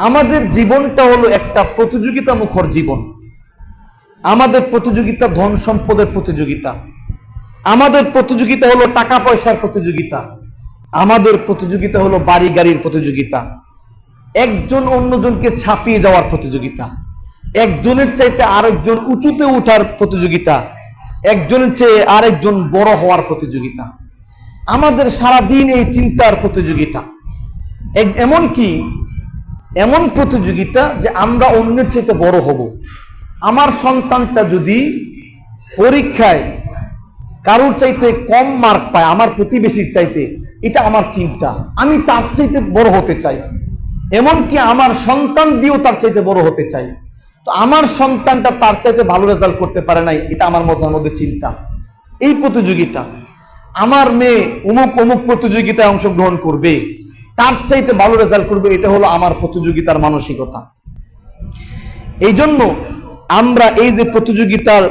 আমাদের জীবনটা হলো একটা প্রতিযোগিতা মুখর জীবন। আমাদের প্রতিযোগিতা ধন সম্পদের প্রতিযোগিতা। আমাদের প্রতিযোগিতা হলো টাকা পয়সার প্রতিযোগিতা। আমাদের প্রতিযোগিতা হলো বাড়ি গাড়ির প্রতিযোগিতা। একজন অন্যজনকে ছাপিয়ে যাওয়ার প্রতিযোগিতা। একজনের চাইতে আরেকজন উঁচুতে ওঠার প্রতিযোগিতা। একজনের চেয়ে আরেকজন বড় হওয়ার প্রতিযোগিতা। আমাদের সারাদিন এই চিন্তার প্রতিযোগিতা। এক- এমনকি এমন প্রতিযোগিতা যে আমরা অন্যের চাইতে বড় হব। আমার সন্তানটা যদি পরীক্ষায় কারোর চাইতে কম মার্ক পায়, আমার প্রতিবেশীর চাইতে, এটা আমার চিন্তা। আমি তার চাইতে বড় হতে চাই। এমনকি আমার সন্তান দিয়েও তার চাইতে বড় হতে চাই। তো আমার সন্তানটা তার চাইতে ভালো রেজাল্ট করতে পারে নাই, এটা আমার মধ্যে মধ্যে চিন্তা। এই প্রতিযোগিতা, আমার মেয়ে অমুক অমুক প্রতিযোগিতায় অংশগ্রহণ করবে। তার চাইতে ভালো রেজাল্ট করবে, এটা হলো আমার প্রতিযোগিতার মানসিকতা। এই জন্য আমরা এই যে প্রতিযোগিতার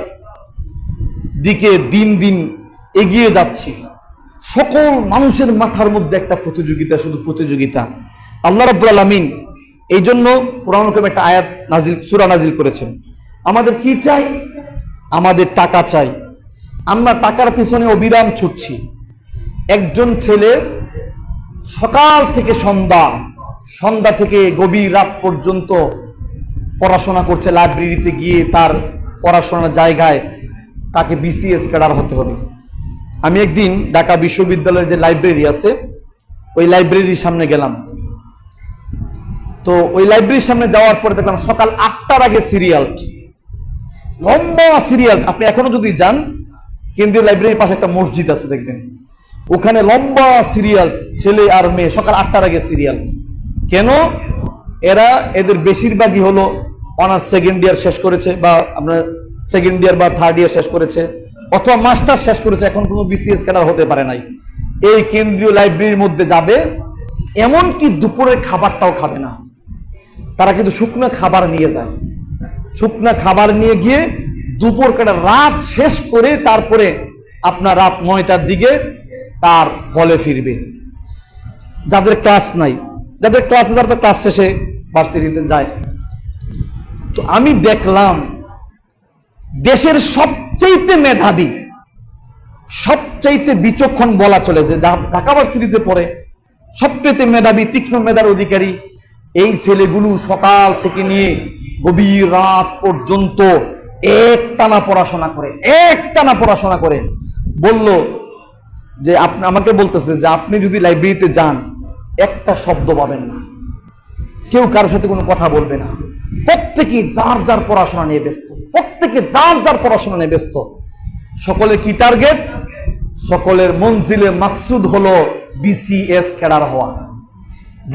দিকে দিন দিন এগিয়ে যাচ্ছি, সকল মানুষের মাথার মধ্যে একটা প্রতিযোগিতা, শুধু প্রতিযোগিতা। আল্লাহ রাব্বুল আলামিন এই জন্য কোরআন কারিমে একটা আয়াত নাজিল, সুরা নাজিল করেছেন। আমাদের কি চাই? আমাদের টাকা চাই। আমরা টাকার পিছনে অবিরাম ছুটছি। একজন ছেলে সকাল থেকে সন্ধ্যা সন্ধ্যা থেকে গভীর রাত পর্যন্ত পড়াশোনা করছে লাইব্রেরিতে গিয়ে তার পড়াশোনার জায়গায় তাকে বিসিএস ক্যাডার হতে হবে। আমি একদিন ঢাকা বিশ্ববিদ্যালয়ের যে লাইব্রেরি আছে, ওই লাইব্রেরির সামনে গেলাম। তো ওই লাইব্রেরির সামনে যাওয়ার পরে দেখলাম সকাল আটটার আগে সিরিয়াল। লম্বা সিরিয়াল। আপনি এখনও যদি যান, কেন্দ্রীয় লাইব্রেরির পাশে একটা মসজিদ আছে, দেখবেন। ওখানে লম্বা সিরিয়াল ছেলে আর মেয়ে, সকাল আটটার আগে সিরিয়াল কেন? এরা এদের বেশিরভাগই হলো অনার্স সেকেন্ড ইয়ার শেষ করেছে বা আপনার সেকেন্ড ইয়ার বা থার্ড ইয়ার শেষ করেছে, অথবা মাস্টার শেষ করেছে, এখন কোনো বিসিএস ক্যাডার হতে পারে নাই। এই কেন্দ্রীয় লাইব্রেরির মধ্যে যাবে, এমনকি দুপুরের খাবারটাও খাবে না। তারা কিন্তু শুকনো খাবার নিয়ে যায়। শুকনা খাবার নিয়ে গিয়ে দুপুর কাটা রাত শেষ করে তারপরে আপনার রাত নয়টার দিকে তার হলে ফিরবে। যাদের ক্লাস নাই, যাদের ক্লাস তারা তো ক্লাস শেষে ভার্সিটিতে যায়। তো আমি দেখলাম, দেশের সবচাইতে মেধাবী, সবচাইতে বিচক্ষণ বলা চলে যে ঢাকা ভার্সিটিতে পড়ে, সবচাইতে মেধাবী, তীক্ষ্ণ মেধার অধিকারী, এই ছেলেগুলো সকাল থেকে নিয়ে গভীর রাত পর্যন্ত এক টানা পড়াশোনা করে এক টানা পড়াশোনা করে। বলল যে আপনি, আমাকে বলতেছে যে আপনি যদি লাইব্রেরিতে যান, একটা শব্দ পাবেন না। কেউ কারোর সাথে কোনো কথা বলবে না। প্রত্যেকে যার যার পড়াশোনা নিয়ে ব্যস্ত। প্রত্যেকে যার যার পড়াশোনা নিয়ে ব্যস্ত। সকলের কি টার্গেট সকলের মঞ্জিলে মাকসুদ হলো বিসিএস ক্যাডার হওয়া।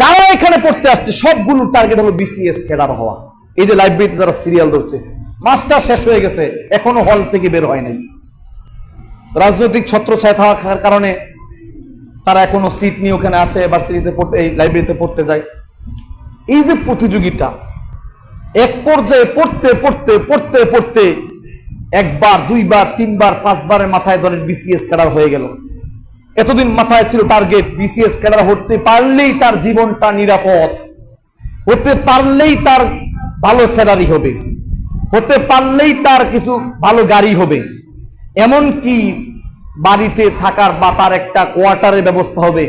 যারা এখানে পড়তে আসছে সবগুলো টার্গেট হলো বিসিএস ক্যাডার হওয়া। এই যে লাইব্রেরিতে যারা সিরিয়াল ধরছে মাস্টার শেষ হয়ে গেছে, এখনও হল থেকে বের হয় নাই। রাজনৈতিক ছত্রছায়া থাকার কারণে তারা এখনও সিট নিয়ে ওখানে আছে ভার্সিটিতে পড়তে, এই লাইব্রেরিতে পড়তে যায়। এই যে প্রতিযোগিতা, এক পর্যায়ে পড়তে পড়তে পড়তে পড়তে একবার, দুইবার, তিনবার, পাঁচবারের মাথায় ধরেন বিসিএস ক্যাডার হয়ে গেল। এতদিন মাথায় ছিল টার্গেট বিসিএস ক্যাডার হতে পারলেই তার জীবনটা নিরাপদ। হতে পারলেই তার ভালো স্যালারি হবে। হতে পারলেই তার কিছু ভালো গাড়ি হবে। এমন কি বাড়িতে থাকার বা তার একটা কোয়ার্টারের ব্যবস্থা হবে,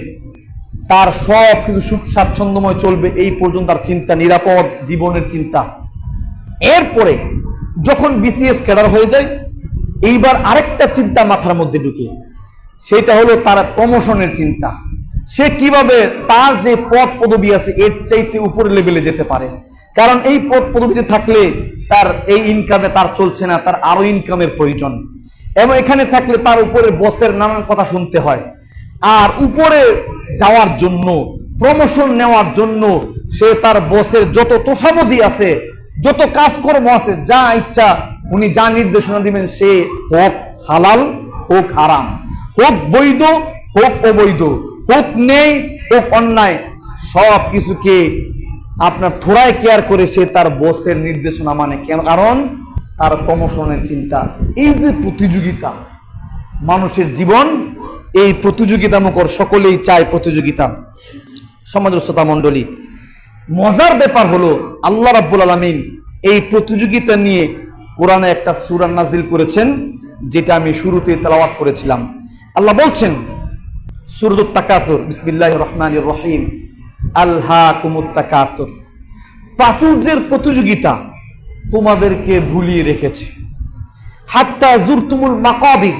তার সব কিছু সুখ স্বাচ্ছন্দ্যময় চলবে, এই পর্যন্ত তার চিন্তা, নিরাপদ জীবনের চিন্তা। এরপরে যখন বিসিএস ক্যাডার হয়ে যায়, এইবার আরেকটা চিন্তা মাথার মধ্যে ঢুকে, সেটা হলো তার প্রমোশনের চিন্তা। সে কীভাবে তার যে পদ পদবি আছে, এর চাইতে উপরে লেভেলে যেতে পারে? কারণ এই পদ পদবিতে থাকলে তার এই ইনকামে তার চলছে না, তার আরও ইনকামের প্রয়োজন। এবং এখানে থাকলে তার উপরে বসের নানান কথা শুনতে হয়। আর উপরে যাওয়ার জন্য প্রমোশন নেওয়ার জন্য সে তার বসের যত তোষামদি আছে, যত কাজকর্ম আছে, যা ইচ্ছা, উনি যা নির্দেশনা দিবেন, সে হোক হালাল, হোক হারাম। হোক বৈধ, হোক অবৈধ। হোক নেই হোক অন্যায়, সব কিছুকে আপনার থোড়ায় কেয়ার করে সে তার বসের নির্দেশনা মানে কারণ তার প্রমোশনের চিন্তা। এই যে প্রতিযোগিতা, মানুষের জীবন, এই প্রতিযোগিতামুখর সকলেই চায় প্রতিযোগিতা। সমাজের শ্রোতা মণ্ডলী, মজার ব্যাপার হলো, আল্লাহ রাব্বুল আলামিন এই প্রতিযোগিতা নিয়ে কোরআনে একটা সুরান নাজিল করেছেন, যেটা আমি শুরুতে তেলাওয়াত করেছিলাম। আল্লাহ বলছেন সূরাতুত তাকাসুর বিসমিল্লাহির রহমানির রহিম আলহাকুমুত তাকাসুর প্রাচুর্যের প্রতিযোগিতা তোমাদেরকে ভুলিয়ে রেখেছে। হাত্তা জুরতুমুল মাকাবির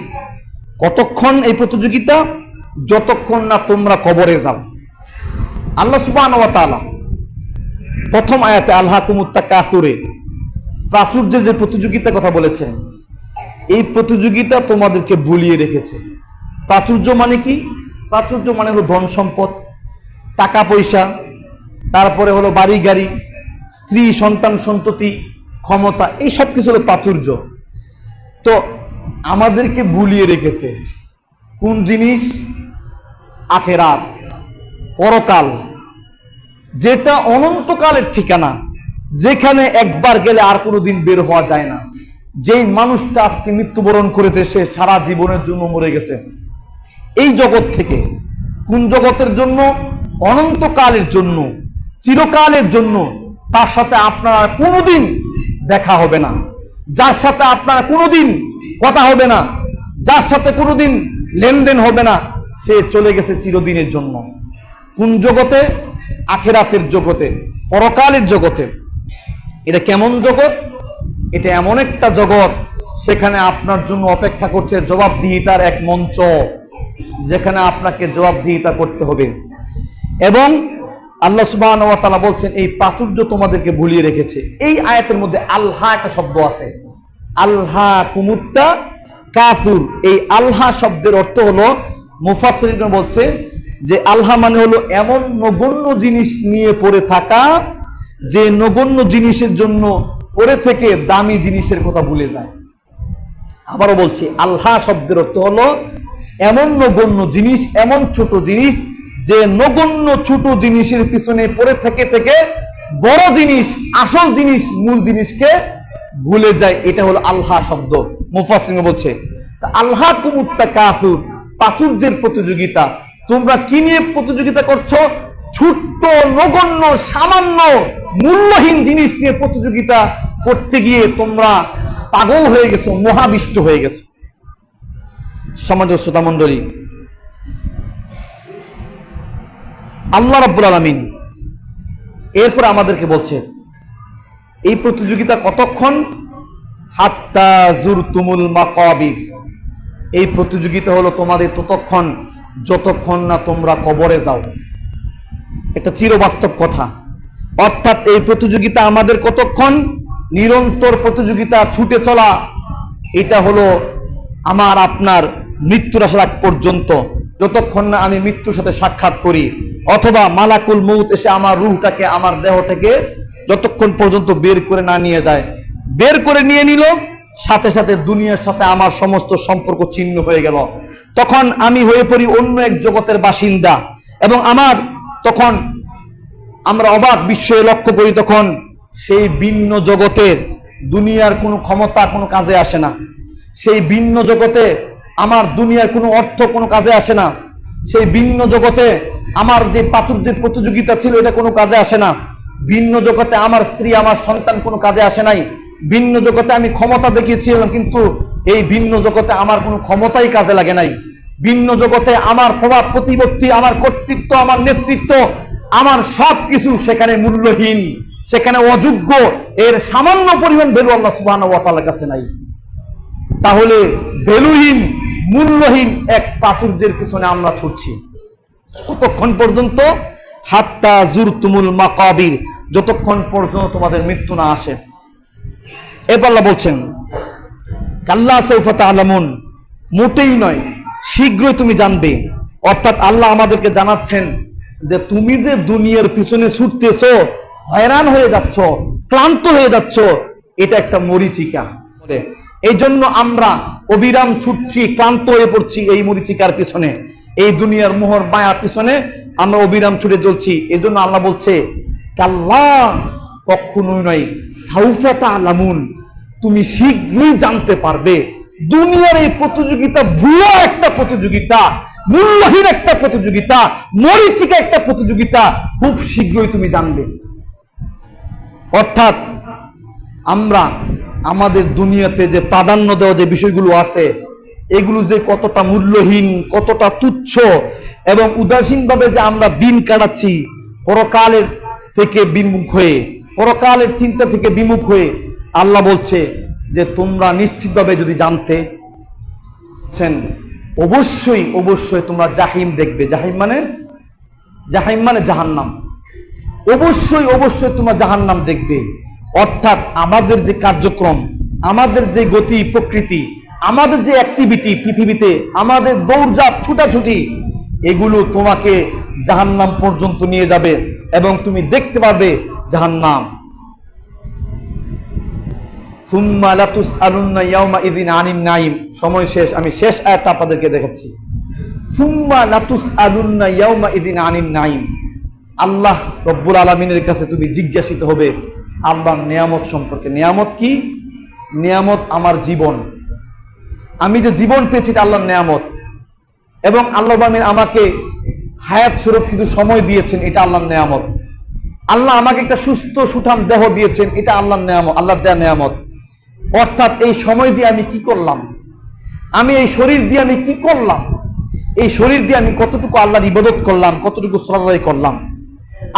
কতক্ষণ এই প্রতিযোগিতা? যতক্ষণ না তোমরা কবরে যাও। আল্লাহ ওয়া প্রথম আয়াতে আল্লাহ কুমুত্তা কাসুরে প্রাচুর্যের যে প্রতিযোগিতার কথা বলেছেন, এই প্রতিযোগিতা তোমাদেরকে ভুলিয়ে রেখেছে। প্রাচুর্য মানে কি? প্রাচুর্য মানে হলো ধন সম্পদ, টাকা পয়সা, তারপরে হলো বাড়ি গাড়ি স্ত্রী সন্তান সন্ততি ক্ষমতা, এই সব কিছু হলো প্রাচুর্য। তো আমাদেরকে ভুলিয়ে রেখেছে কোন জিনিস? আখেরাত, পরকাল। যেটা অনন্তকালের ঠিকানা, যেখানে একবার গেলে আর কোনোদিন বের হওয়া যায় না। যেই মানুষটা আজকে মৃত্যুবরণ করেছে, সে সারা জীবনের জন্য মরে গেছে। এই জগৎ থেকে, কোন জগতের জন্য? অনন্তকালের জন্য, চিরকালের জন্য। তার সাথে আপনারা কোনোদিন দেখা হবে না। যার সাথে আপনারা কোনোদিন কথা হবে না, যার সাথে কোনোদিন লেনদেন হবে না, সে চলে গেছে চিরদিনের জন্য। কোন জগতে? আখেরাতের জগতে, পরকালের জগতে। এটা কেমন জগৎ? এটা এমন একটা জগৎ, সেখানে আপনার জন্য অপেক্ষা করছে জবাবদিহিতার এক মঞ্চ, যেখানে আপনাকে জবাবদিহিতা করতে হবে। এবং আল্লাহ সুবাহ বলছেন, এই প্রাচুর্য তোমাদেরকে ভুলিয়ে রেখেছে। এই আয়াতের মধ্যে আল্লাহ একটা শব্দ আছে। আল্লাহ কুমুত্তা কাফুর। এই আল্লাহ শব্দের অর্থ হলো মুফাসরিন বলছে যে আল্লাহ মানে হলো এমন নগণ্য জিনিস নিয়ে পড়ে থাকা, যে নগণ্য জিনিসের জন্য পড়ে থেকে দামি জিনিসের কথা ভুলে যায়। আবারও বলছি আল্লাহ শব্দের অর্থ হলো, এমন নগণ্য জিনিস, এমন ছোট জিনিস যে নগণ্য ছোট জিনিসের পিছনে পড়ে থেকে থেকে বড় জিনিস, আসল জিনিস, মূল জিনিসকে ভুলে যায়। এটা হলো আল্লাহ শব্দ। মুফাসিং বলছে আল্লাহ কুমুত্তা কাফুর, প্রাচুর্যের প্রতিযোগিতা। তোমরা কি নিয়ে প্রতিযোগিতা করছ? ছোট্ট, নগণ্য, সামান্য, মূল্যহীন জিনিস নিয়ে প্রতিযোগিতা করতে গিয়ে তোমরা পাগল হয়ে গেছো, মহাবিষ্ট হয়ে গেছো। সমাজ শ্রোতা আল্লাহ রাব্বুল আলামিন এরপর আমাদেরকে বলছে, এই প্রতিযোগিতা কতক্ষণ? হাত্তা জুরতুমুল মাকাবির। এই প্রতিযোগিতা হলো তোমাদের ততক্ষণ, যতক্ষণ না তোমরা কবরে যাও। এটা চিরবাস্তব কথা। অর্থাৎ এই প্রতিযোগিতা আমাদের কতক্ষণ? নিরন্তর প্রতিযোগিতা, ছুটে চলা। এটা হলো আমার, আপনার মৃত্যুর আসার পর্যন্ত। যতক্ষণ না আমি মৃত্যুর সাথে সাক্ষাৎ করি, অথবা মালাকুল মৌত এসে আমার রুহটাকে আমার দেহ থেকে যতক্ষণ পর্যন্ত বের করে না নিয়ে যায়, বের করে নিয়ে নিল, সাথে সাথে দুনিয়ার সাথে আমার সমস্ত সম্পর্ক ছিন্ন হয়ে গেল। তখন আমি হয়ে পড়ি অন্য এক জগতের বাসিন্দা, এবং আমার তখন আমরা অবাক বিস্ময়ে লক্ষ্য করি তখন সেই ভিন্ন জগতের দুনিয়ার কোনো ক্ষমতা কোনো কাজে আসে না। সেই ভিন্ন জগতে আমার দুনিয়ার কোনো অর্থ, কোনো কাজে আসে না। সেই ভিন্ন জগতে আমার যে প্রাচুর্যের প্রতিযোগিতা ছিল, এটা কোনো কাজে আসে না। ভিন্ন জগতে আমার স্ত্রী, আমার সন্তান কোনো কাজে আসে নাই। ভিন্ন জগতে আমি ক্ষমতা দেখিয়েছিলাম, কিন্তু এই ভিন্ন জগতে আমার কোনো ক্ষমতাই কাজে লাগে নাই। ভিন্ন জগতে আমার প্রভাব, প্রতিপত্তি, আমার কর্তৃত্ব, আমার নেতৃত্ব, আমার সব কিছু সেখানে মূল্যহীন, সেখানে অযোগ্য। এর সামান্য পরিমাণ ভ্যালু আল্লাহ সুবাহ কাছে নাই। তাহলে ভ্যালুহীন মূল্যহীন এক প্রাচুর্যের পিছনে আমরা ছুটছি। কতক্ষণ পর্যন্ত? হাত্তা জুরতুমুল মাকাবির, যতক্ষণ পর্যন্ত তোমাদের মৃত্যু না আসে। এরপর আল্লাহ বলছেন, কাল্লা সৌফাত আলামুন মোটেই নয়, শীঘ্রই তুমি জানবে। অর্থাৎ আল্লাহ আমাদেরকে জানাচ্ছেন যে তুমি যে দুনিয়ার পিছনে ছুটতেছো, হয়রান হয়ে যাচ্ছ, ক্লান্ত হয়ে যাচ্ছ, এটা একটা মরিচিকা। এই জন্য আমরা অবিরাম ছুটছি, ক্লান্ত হয়ে পড়ছি এই মরিচিকার পিছনে। এই দুনিয়ার মোহর মায়ার পিছনে আমরা অবিরাম ছুটে চলছি। এই জন্য আল্লাহ বলছে, কাল্লা কখনোই নয়, সাউফাতা আলামুন, তুমি শীঘ্রই জানতে পারবে, দুনিয়ার এই প্রতিযোগিতা ভুয়া একটা প্রতিযোগিতা, মূল্যহীন একটা প্রতিযোগিতা, মরিচিকা একটা প্রতিযোগিতা, খুব শীঘ্রই তুমি জানবে। অর্থাৎ আমরা আমাদের দুনিয়াতে যে প্রাধান্য দেওয়া যে বিষয়গুলো আছে, এগুলো যে কতটা মূল্যহীন, কতটা তুচ্ছ এবং উদাসীনভাবে যে আমরা দিন কাটাচ্ছি, পরকালের থেকে বিমুখ হয়ে, পরকালের চিন্তা থেকে বিমুখ হয়ে আল্লাহ বলছে যে, তোমরা নিশ্চিতভাবে যদি জানতে অবশ্যই অবশ্যই তোমরা জাহিম দেখবে। জাহিম মানে? জাহিম মানে জাহান্নাম। অবশ্যই অবশ্যই তোমরা জাহান্নাম দেখবে। অর্থাৎ আমাদের যে কার্যক্রম, আমাদের যে গতি প্রকৃতি, আমাদের যে অ্যাক্টিভিটি পৃথিবীতে, আমাদের দৌড়ঝাঁপ, ছুটাছুটি, এগুলো তোমাকে জাহান্নাম পর্যন্ত নিয়ে যাবে এবং তুমি দেখতে পাবে জাহান্নাম। সময় শেষ, আমি শেষ আয়াতটা আপনাদেরকে দেখাচ্ছি। আল্লাহ রব্বুল আলমিনের কাছে তুমি জিজ্ঞাসিত হবে আল্লাহর নিয়ামত সম্পর্কে। নিয়ামত কি? নিয়ামত আমার জীবন। আমি যে জীবন পেয়েছি আল্লাহর নিয়ামত। এবং আল্লাহ আলমিন আমাকে হায়াত স্বরূপ কিছু সময় দিয়েছেন, এটা আল্লাহর নিয়ামত। আল্লাহ আমাকে একটা সুস্থ সুঠাম দেহ দিয়েছেন, এটা আল্লাহর নিয়ামত আল্লাহ দেয়া নিয়ামত। অর্থাৎ এই সময় দিয়ে আমি কি করলাম? আমি এই শরীর দিয়ে আমি কি করলাম? এই শরীর দিয়ে আমি কতটুকু আল্লাহর ইবাদত করলাম, কতটুকু সলাদাই করলাম?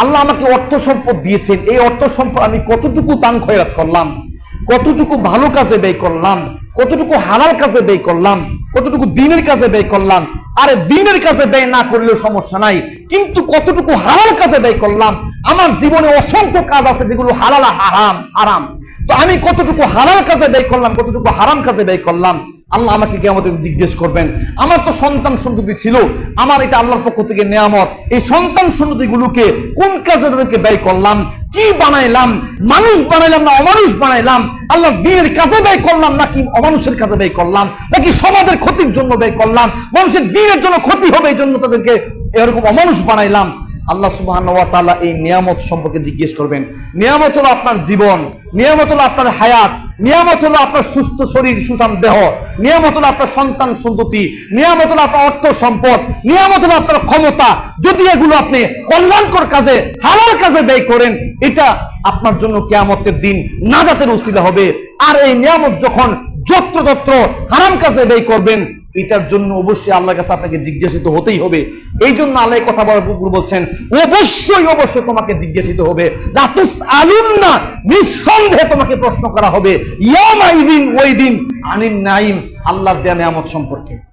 আল্লাহ আমাকে অর্থ সম্পদ দিয়েছেন। এই অর্থ সম্পদ আমি কতটুকু দান খয়রাত করলাম? কতটুকু ভালো কাজে ব্যয় করলাম? কতটুকু হালাল কাজে ব্যয় করলাম? কতটুকু দিনের কাজে ব্যয় করলাম? আরে দিনের কাজে ব্যয় না করলেও সমস্যা নাই। কিন্তু কতটুকু হালাল কাজে ব্যয় করলাম? আমার জীবনে অসংখ্য কাজ আছে যেগুলো হালাল হারাম হারাম। তো আমি কতটুকু হালাল কাজে ব্যয় করলাম, কতটুকু হারাম কাজে ব্যয় করলাম? আল্লাহ আমাকে কি আমাদের জিজ্ঞেস করবেন, আমার তো সন্তান সন্ততি ছিল, আমার এটা আল্লাহর পক্ষ থেকে নেয়ামত। এই সন্তান সন্ততি গুলোকে কোন কাজে তাদেরকে ব্যয় করলাম? কি বানাইলাম? মানুষ বানাইলাম না অমানুষ বানাইলাম? আল্লাহ দিনের কাজে ব্যয় করলাম নাকি অমানুষের কাজে ব্যয় করলাম? নাকি সমাজের ক্ষতির জন্য ব্যয় করলাম? মানুষের দিনের জন্য ক্ষতি হবে, এই জন্য তাদেরকে এরকম অমানুষ বানাইলাম। আল্লাহ সুবাহ এই নিয়ামত সম্পর্কে জিজ্ঞেস করবেন। নিয়ামত হলো আপনার জীবন, নিয়ামত হলো আপনার হায়াত, নিয়ামত হলো আপনার সুস্থ শরীর, সুঠাম দেহ, নিয়ামত হলো আপনার সন্তান সন্ততি, নিয়ামত হলো আপনার অর্থ সম্পদ, নিয়ামত হলো আপনার ক্ষমতা। যদি এগুলো আপনি কল্যাণকর কাজে, হালাল কাজে ব্যয় করেন, এটা আপনার জন্য কেয়ামতের দিন নাজাতের উসিলা হবে। আর এই নিয়ামত যখন যত্রতত্র হারাম কাজে ব্যয় করবেন এটার জন্য অবশ্যই আল্লাহর কাছে আপনাকে জিজ্ঞাসিত হতেই হবে। এই জন্য আল্লাহ কথা বলার পুকুর বলছেন, অবশ্যই অবশ্যই তোমাকে জিজ্ঞাসিত হবে। রাতুস আলুন না নিঃসন্দেহে তোমাকে প্রশ্ন করা হবে ইয়াম ইদিন ওই দিন আনিন নাইম আল্লাহর দেয়া নিয়ামত সম্পর্কে।